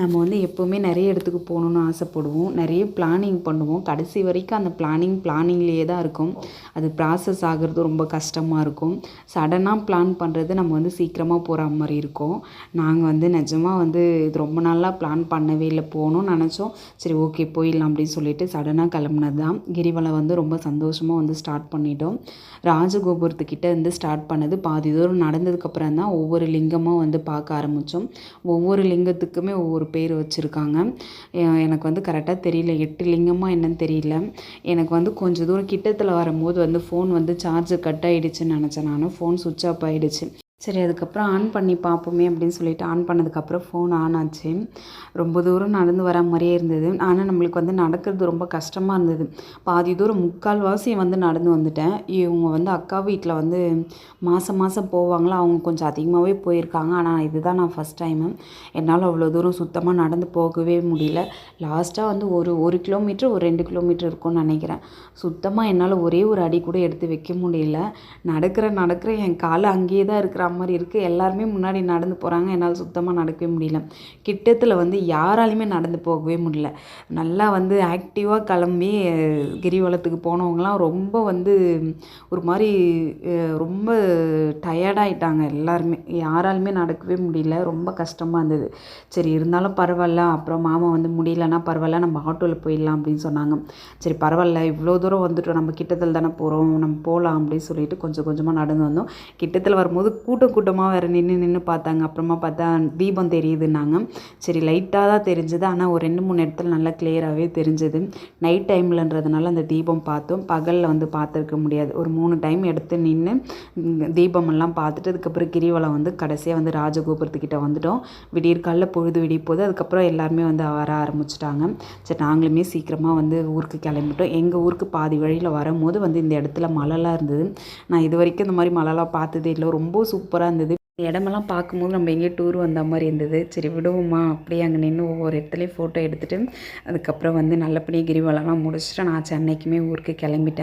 நம்ம வந்து எப்போவுமே நிறைய இடத்துக்கு போகணுன்னு ஆசைப்படுவோம். நிறைய பிளானிங் பண்ணுவோம். கடைசி வரைக்கும் அந்த பிளானிங் பிளானிங்லேயே தான் இருக்கும். அது ப்ராசஸ் ஆகிறது ரொம்ப கஷ்டமாக இருக்கும். சடனாக பிளான் பண்ணுறது நம்ம வந்து சீக்கிரமாக போகிற மாதிரி இருக்கும். நாங்கள் வந்து நிஜமாக வந்து இது ரொம்ப நாளாக பிளான் பண்ணவே இல்லை. போகணும்னு நினச்சோம். சரி ஓகே போயிடலாம் அப்படின்னு சொல்லிட்டு சடனாக கிளம்புனது தான் கிரிவலம் வந்து ரொம்ப சந்தோஷமாக வந்து ஸ்டார்ட் பண்ணிட்டோம். ராஜகோபுரத்துக்கிட்ட இருந்து ஸ்டார்ட் பண்ணது பாதி தூரம் நடந்ததுக்கப்புறம் தான் ஒவ்வொரு லிங்கமாக வந்து பார்க்க ஆரம்பித்தோம் ஒவ்வொரு லிங்கத்துக்குமே ஒவ்வொரு பேர் வச்சுருக்காங்க. எனக்கு வந்து கரெக்டாக தெரியல. எட்டு லிங்கமாக என்னன்னு தெரியல. எனக்கு வந்து கொஞ்சம் தூரம் கிட்டத்தில் வரும்போது வந்து ஃபோன் வந்து சார்ஜர் கட் ஆகிடுச்சுன்னு நினச்சேன். நான் ஃபோன் சுவிட்ச் ஆஃப் ஆகிடுச்சி சரி அதுக்கப்புறம் ஆன் பண்ணி பார்ப்போமே அப்படின்னு சொல்லிட்டு ஆன் பண்ணதுக்கப்புறம் ஃபோன் ஆன் ஆச்சு. ரொம்ப தூரம் நடந்து வர மாதிரியே இருந்தது. ஆனால் நம்மளுக்கு வந்து நடக்கிறது ரொம்ப கஷ்டமாக இருந்தது. பாதி தூரம் முக்கால்வாசி வந்து நடந்து வந்துட்டேன். இவங்க வந்து அக்கா வீட்டில் வந்து மாதம் மாதம் போவாங்களா அவங்க கொஞ்சம் அதிகமாகவே போயிருக்காங்க. ஆனால் இதுதான் நான் ஃபஸ்ட் டைமு என்னால் அவ்வளோ தூரம் சுத்தமாக நடந்து போகவே முடியல. லாஸ்ட்டாக வந்து ஒரு ஒரு கிலோமீட்டர் ஒரு ரெண்டு கிலோமீட்டர் இருக்கும்னு நினைக்கிறேன். சுத்தமாக என்னால் ஒரே ஒரு அடி கூட எடுத்து வைக்க முடியல. நடக்கிற நடக்கிற என் காலை அங்கேயே தான் இருக்கிற மாதிரி இருக்குது எல்லாருமே முன்னாடி நடந்து போகிறாங்க என்னால் சுத்தமாக நடக்கவே முடியல. கிட்டத்தில் வந்து யாராலையுமே நடந்து போகவே முடியல. நல்லா வந்து ஆக்டிவாக கிளம்பி கிரிவலத்துக்கு போனவங்களாம் ரொம்ப வந்து ஒரு மாதிரி ரொம்ப டயர்டாயிட்டாங்க எல்லாருமே. யாராலுமே நடக்கவே முடியல. ரொம்ப கஷ்டமாக இருந்தது. சரி இருந்தாலும் பரவாயில்ல. அப்புறம் மாமா வந்து முடியலன்னா பரவாயில்ல. நம்ம ஆட்டோவில் போயிடலாம் அப்படின்னு சொன்னாங்க. சரி பரவாயில்ல. இவ்வளோ தூரம் வந்துட்டோம். நம்ம கிட்டத்தில் தானே போகிறோம் நம்ம போகலாம் அப்படின்னு சொல்லிட்டு கொஞ்சம் கொஞ்சமாக நடந்து வந்தோம். கிட்டத்தில் வரும்போது கூட்டம் கூட்டமாக வேறு நின்று நின்று பார்த்தாங்க. அப்புறமா பார்த்தா தீபம் தெரியுதுன்னாங்க. சரி லைட்டாக தான் தெரிஞ்சது. ஆனால் ஒரு ரெண்டு மூணு இடத்துல நல்லா கிளியராகவே தெரிஞ்சது. நைட் டைம்லன்றதுனால அந்த தீபம் பார்த்தோம். பகலில் வந்து பார்த்துருக்க முடியாது. ஒரு மூணு டைம் எடுத்து நின்று தீபமெல்லாம் பார்த்துட்டு அதுக்கப்புறம் கிரிவலம் வந்து கடைசியாக வந்து ராஜகோபுரத்துக்கிட்ட வந்துட்டோம். விடியற்காலில் பொழுது விடிய போது அதுக்கப்புறம் எல்லாருமே வந்து வர ஆரம்பிச்சிட்டாங்க. சரி நாங்களுமே சீக்கிரமாக வந்து ஊருக்கு கிளம்பிட்டோம். எங்கள் ஊருக்கு பாதி வழியில் வரும்போது வந்து இந்த இடத்துல மழைலாம் இருந்தது. நான் இது வரைக்கும் இந்த மாதிரி மழைலாம் பார்த்ததே இல்லை. ரொம்ப சூப்பராக இருந்தது. இந்த இடமெல்லாம் பார்க்கும்போது நம்ம எங்கேயோ டூர் வந்த மாதிரி இருந்தது. சரி விடுவோமா? அப்படியே அங்கே நின்று ஒவ்வொரு இடத்துலையும் ஃபோட்டோ எடுத்துகிட்டு அதுக்கப்புறம் வந்து நல்லபடியாக கிரிவலம்லாம் முடிச்சுட்டு நான் சென்னைக்குமே ஊருக்கு கிளம்பிட்டேன்.